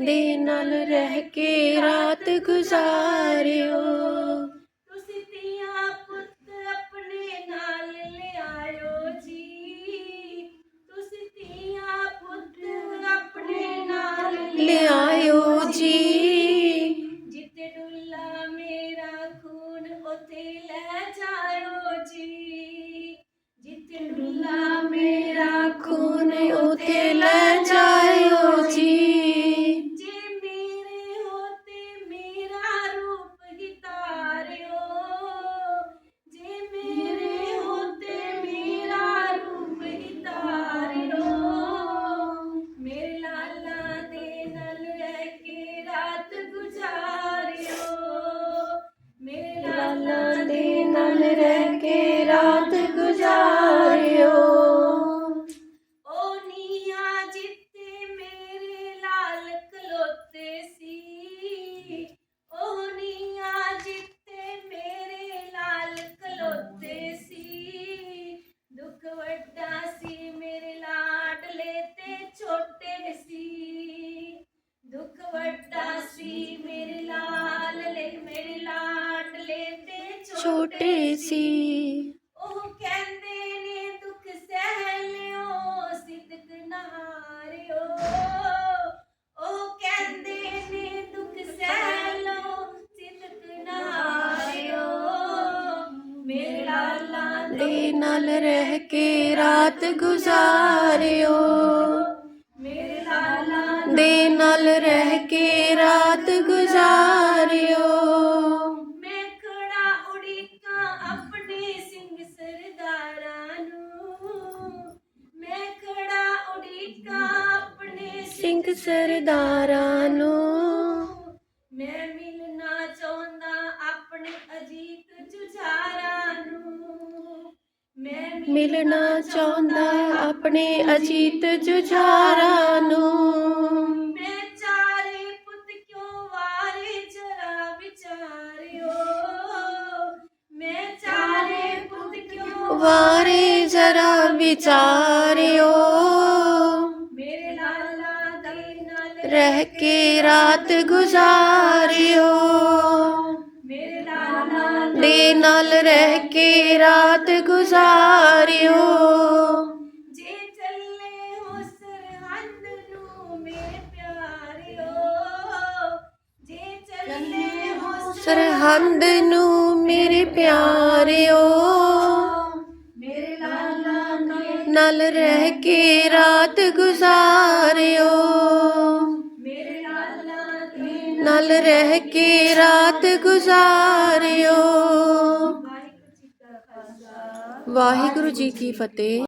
ਦੇ ਨਾਲ ਰਹਿ ਕੇ ਰਾਤ ਗੁਜ਼ਾਰਿਓ। ਤੁਸੀਂ ਧੀਆਂ ਪੁੱਤ ਆਪਣੇ ਨਾਲ ਲਿਆਇਓ ਜੀ। ਤੁਸੀਂ ਧੀਆਂ ਪੁੱਤ ਆਪਣੇ ਨਾਲ ਲਿਆਇਓ। ਛੋਟੇ ਸੀ। ਉਹ ਕਹਿੰਦੇ ਨੇ ਦੁੱਖ ਸਹਿ ਲਿਓ ਸਿਦਕ ਨਹਾਰਿਓ ਉਹ ਕਹਿੰਦੇ ਨੇ ਦੁੱਖ ਸਹਿ ਲਓ ਸਿਦਕ ਨਹਾਰਿਓ ਮੇਰੇ ਲਾਲਾ ਦੇ ਨਾਲ ਰਹਿ ਕੇ ਰਾਤ ਗੁਜ਼ਾਰਿਓ। ਮੇਰੇ ਲਾਲਾ ਦੇ ਨਾਲ ਰਹਿ ਕੇ ਰਾਤ ਗੁਜ਼ਾਰਿਓ ਸਰਦਾਰਾਂ ਨੂੰ। ਮੈਂ ਮਿਲਣਾ ਚਾਹੁੰਦਾ ਆਪਣੇ ਅਜੀਤ ਜੁਝਾਰਾਂ ਨੂੰ। ਮੈਂ ਮਿਲਣਾ ਚਾਹੁੰਦਾ ਆਪਣੇ ਅਜੀਤ ਜੁਝਾਰਾਂ ਨੂੰ। ਮੈਂ ਚਾਰੇ ਪੁੱਤ ਕਿਉਂ ਵਾਰੇ ਜਰਾ ਵਿਚਾਰਿਓ? ਮੈਂ ਚਾਰੇ ਪੁੱਤ ਕਿਉਂ ਵਾਰੇ ਜਰਾ ਵਿਚਾਰਿਓ? ਰਹਿ ਕੇ ਰਾਤ ਗੁਜ਼ਾਰਿਓ। ਮੇਰੇ ਲਾਲਾ ਦੇ ਨਾਲ ਰਹਿ ਕੇ ਰਾਤ ਗੁਜ਼ਾਰਿਓ। ਜੇ ਚੱਲੇ ਹੋ ਸਰਹੰਦ ਨੂੰ ਮੇਰੇ ਪਿਆਰਿਓ। ਜੇ ਚੱਲੇ ਹੋ ਸਰਹੰਦ ਨੂੰ ਮੇਰੇ ਪਿਆਰਿਓ। ਮੇਰੇ ਲਾਲਾ ਨਾਲ ਰਹਿ ਕੇ ਰਾਤ ਗੁਜ਼ਾਰਿਓ। ਰਹਿ ਕੇ ਰਾਤ ਗੁਜ਼ਾਰਿਓ। ਵਾਹਿਗੁਰੂ ਜੀ ਕਾ ਫਤਿਹ।